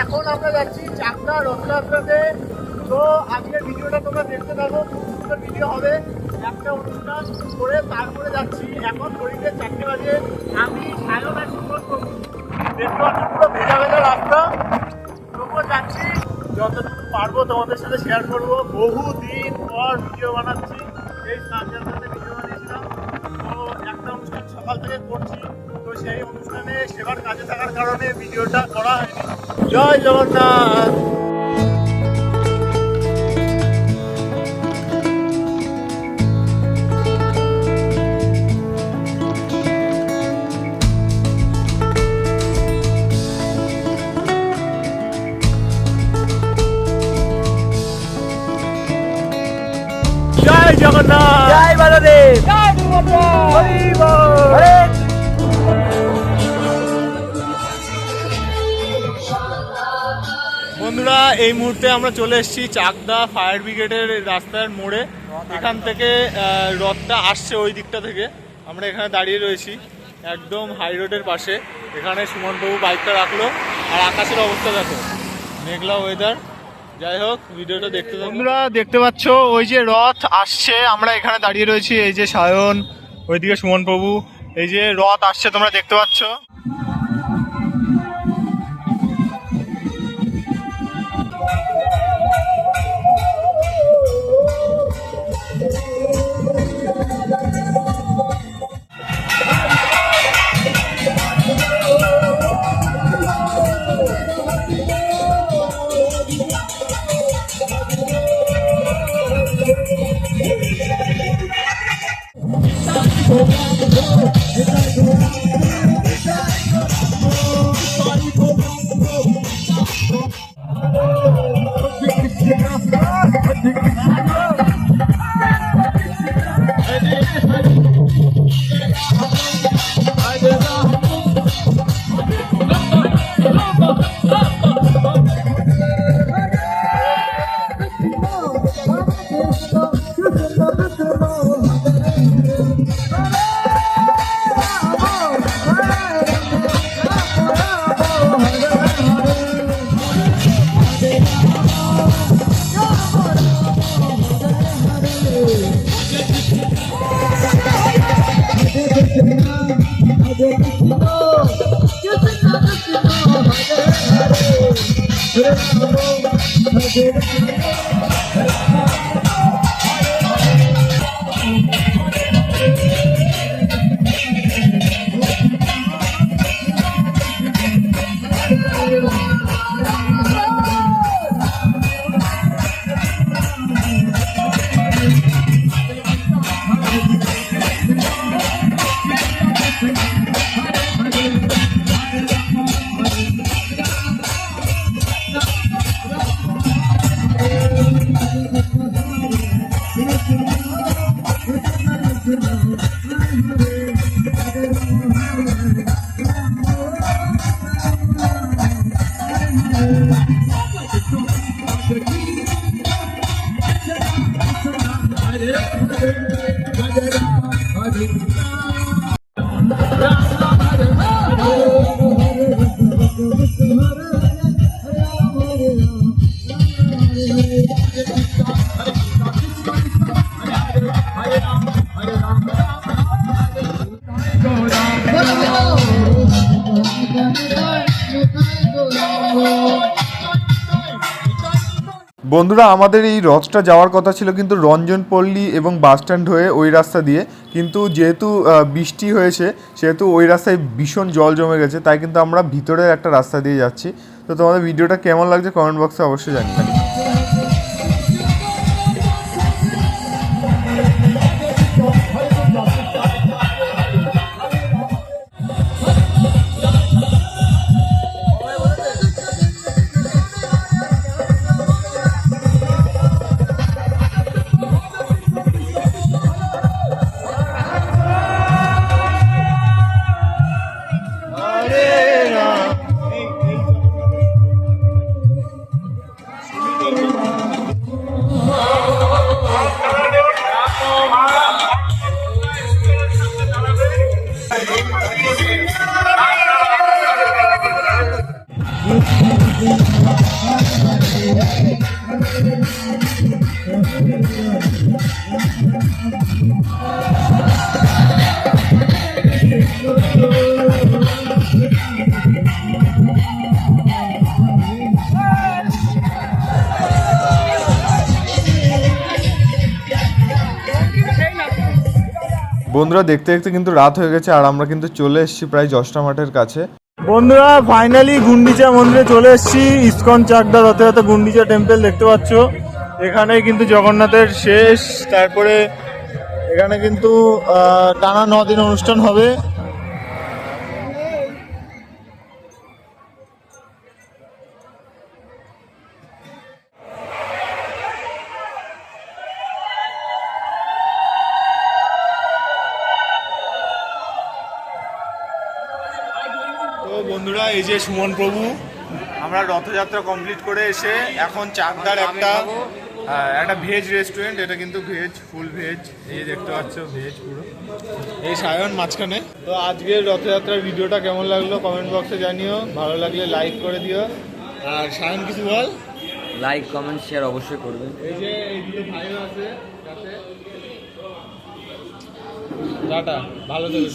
এখন আমরা যাচ্ছি চাকদা রথযাত্রাতে তো আজকের ভিডিওটা তোমরা দেখতে থাকো খুব সুন্দর ভিডিও হবে একটা অনুষ্ঠান করে যাচ্ছি। এখন ঘড়িতে চারটে বাজে। আমি যাচ্ছি যতটা পারব, তোমাদের সাথে শেয়ার করব। বহুদিন পর ভিডিও বানাচ্ছি। এই স্নানযাত্রাতে ভিডিও বানিয়েছিলাম। তো একটা অনুষ্ঠান সকাল থেকে করছি। তো সেই অনুষ্ঠানে সেবার কাজে থাকার কারণে ভিডিওটা করা হয়নি। জয় জগন্নাথ! বন্ধুরা, এই মুহূর্তে আমরা চলে এসেছি চাকদা ফায়ার ব্রিগেডের রাস্তার মোড়ে। এখান থেকে রথটা আসছে ওই দিকটা থেকে। আমরা এখানে দাঁড়িয়ে রয়েছি একদম হাই রোডের পাশে। এখানে সুমনবাবু বাইকটা রাখল। আর আকাশের অবস্থা দেখো, মেঘলা ওয়েদার যাই হোক, ভিডিওটা দেখতে বন্ধুরা, দেখতে পাচ্ছ, ওই যে রথ আসছে, আমরা এখানে দাঁড়িয়ে রয়েছি, এই যে সায়ন, ওইদিকে সুমন প্রভু, এই যে রথ আসছে, তোমরা দেখতে পাচ্ছ। Let's go back বন্ধুরা, আমাদের এই রথটা যাওয়ার কথা ছিল কিন্তু রঞ্জনপল্লী এবং বাসস্ট্যান্ড হয়ে ওই রাস্তা দিয়ে। কিন্তু যেহেতু বৃষ্টি হয়েছে, সেহেতু ওই রাস্তায় ভীষণ জল জমে গেছে, তাই কিন্তু আমরা ভিতরের একটা রাস্তা দিয়ে যাচ্ছি। তো তোমাদের ভিডিওটা কেমন লাগছে কমেন্ট বক্সে অবশ্যই জানিয়ে বন্ধুরা, দেখতে দেখতে কিন্তু রাত হয়ে গেছে আর আমরা কিন্তু চলে এসেছি প্রায় জশটা মাঠের কাছে। বন্ধুরা ফাইনালি গুন্ডিচা মন্দিরে চলে এসেছি। ইস্কন চাকদা রথযাত্রা গুন্ডিচা টেম্পল দেখতে পাচ্ছ। এখানে কিন্তু জগন্নাথের শেষ, তারপরে এখানে কিন্তু টানা দিন অনুষ্ঠান হবে। এই যে সুমন প্রভু। আমরা রথযাত্রা কমপ্লিট করে এসে এখন চাকদার একটা একটা ভেজ রেস্টুরেন্ট এটা কিন্তু ভেজ ফুল ভেজ এই যে দেখতে পাচ্ছ ভেজ পুরো। এই সায়ন মাঝখানে। তো আজকের রথযাত্রার ভিডিওটা কেমন লাগল কমেন্ট বক্সে জানিও। ভালো লাগলে লাইক করে দিও। আর সায়ন কিছু বল? লাইক কমেন্ট শেয়ার অবশ্যই করবেন এই যে এইদিকে ভাইও আছে টাটা ভালো থেকো